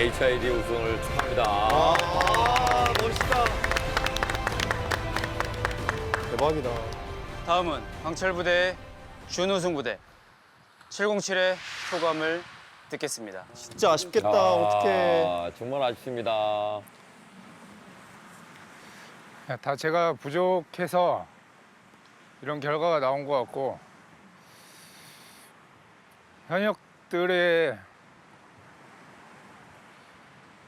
HID 우승을 축하합니다. 아, 멋있다. 대박이다. 다음은 강철 부대의 준우승 부대 707의 소감을 듣겠습니다. 진짜 아쉽겠다. 어떡해. 아, 정말 아쉽습니다. 다 제가 부족해서 이런 결과가 나온 것 같고 현역들의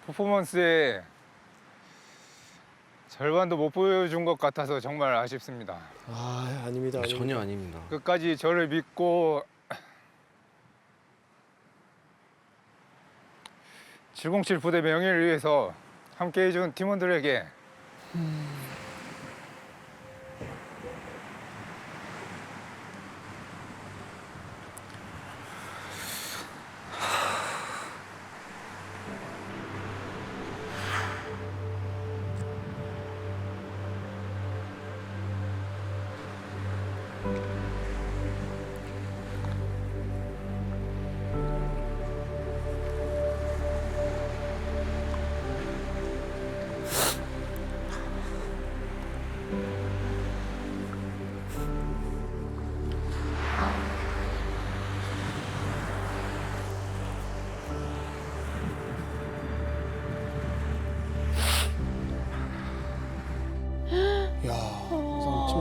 퍼포먼스에 절반도 못 보여준 것 같아서 정말 아쉽습니다. 아, 아닙니다. 아닙니다. 전혀 아닙니다. 끝까지 저를 믿고 707 부대 명예를 위해서 함께 해준 팀원들에게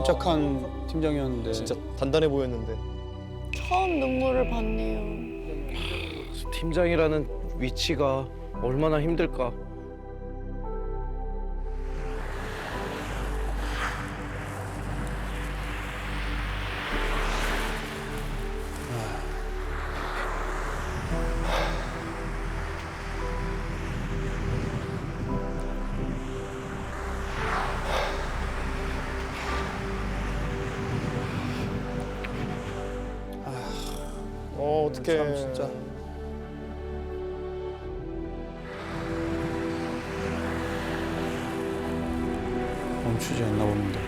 침착한 팀장이었는데 진짜 단단해 보였는데. 처음 눈물을 봤네요. 팀장이라는 위치가 얼마나 힘들까. 어, 어떡해. 참 진짜. 멈추지 않나 보는데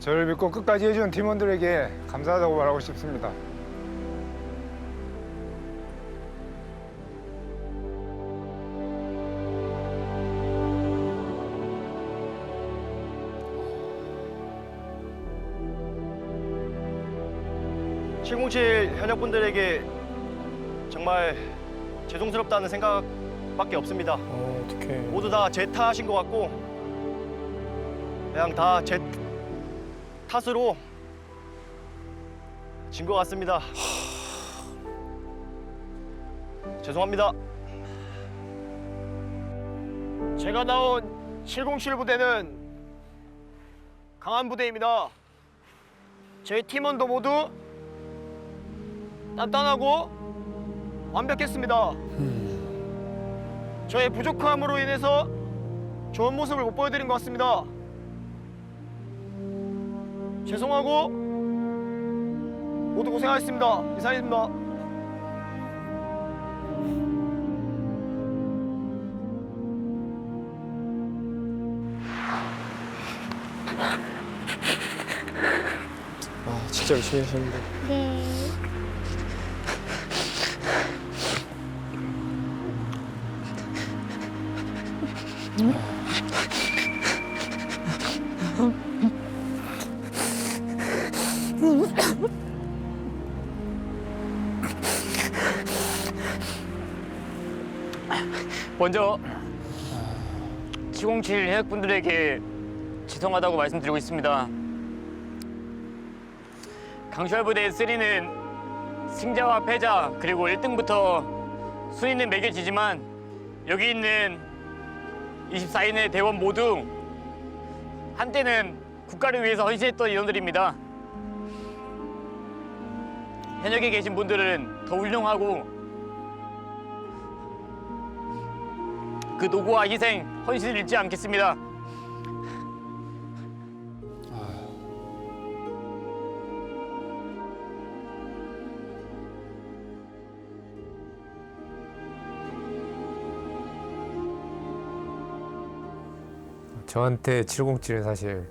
저를 믿고 끝까지 해준 팀원들에게 감사하다고 말하고 싶습니다. 칠 현역분들에게 정말 죄송스럽다는 생각밖에 없습니다. 어, 어떡해. 모두 다 제 탓인 것 같고 그냥 다 제 탓으로 진 것 같습니다. 죄송합니다. 제가 나온 707 부대는 강한 부대입니다. 제 팀원도 모두 단단하고 완벽했습니다. 저의 부족함으로 인해서 좋은 모습을 못 보여드린 것 같습니다. 죄송하고 모두 고생하셨습니다. 이상입니다. 아, 진짜 열심히 하셨는데. 네. 먼저 707 해역분들에게 죄송하다고 말씀드리고 있습니다. 강철 부대 3는 승자와 패자 그리고 1등부터 순위는 매겨지지만 여기 있는 24인의 대원 모두 한때는 국가를 위해서 헌신했던 인원들입니다. 현역에 계신 분들은 더 훌륭하고 그 노고와 희생, 헌신을 잃지 않겠습니다. 저한테 707은 사실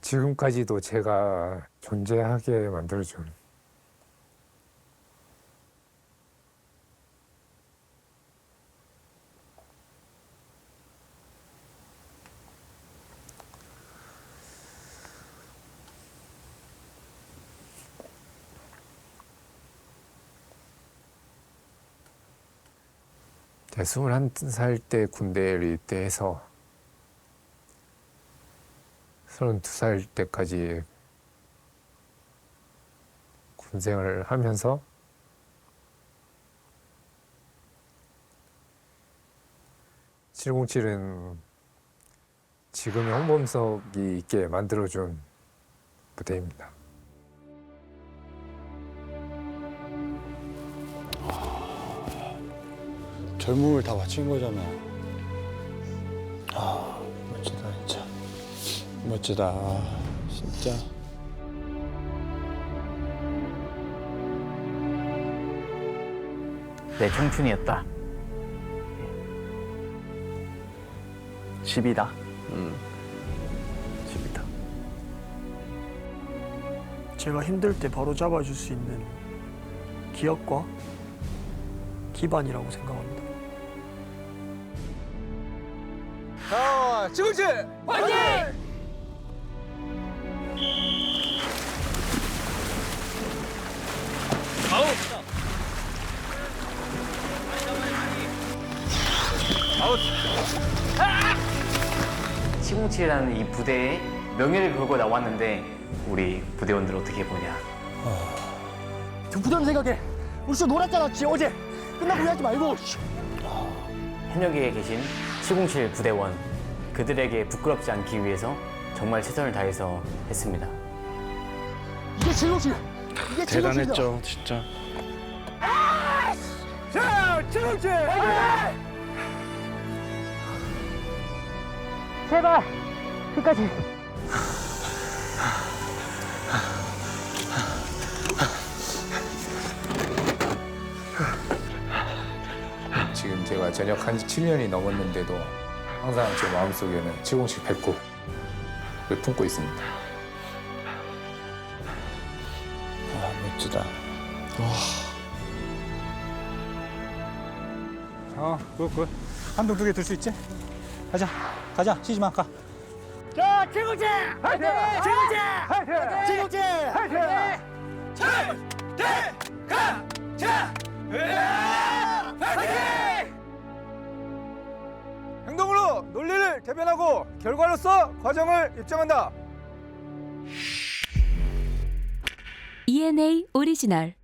지금까지도 제가 존재하게 만들어준 제가 21살 때 군대를 입대해서 32살 때까지 군생활을 하면서 (707은) 지금의 홍범석이 있게 만들어준 부대입니다. 젊음을 다 바친 거잖아. 아 멋지다 진짜. 멋지다 진짜. 내 청춘이었다. 집이다. 집이다. 제가 힘들 때 바로 잡아줄 수 있는 기억과 기반이라고 생각합니다. 자, 지금치 시공칠이라는 이 부대에 명예를 걸고 나왔는데 우리 부대원들 어떻게 보냐? 저 부담 생각해. 우리 저 놀았잖아, 지 어제. 끝나고 후회하지 말고. 현역에 계신 707 부대원 그들에게 부끄럽지 않기 위해서 정말 최선을 다해서 했습니다. 이게 제일로지. 이게 대단했죠, 진짜. 자, 최동지. 제발 끝까지. 지금 제가 전역한 지 7년이 넘었는데도 항상 제 마음속에는 707 뵙고를 품고 있습니다. 아 멋지다. 어, 굿 굿 한동 두 개 들 수 있지? 가자 가자 쉬지 마 가. 자, 최동지. 화이팅! 최동지. 최동지. 화이팅! 행동으로 대변하고 결과로서 과정을 입증한다. ENA 오리지널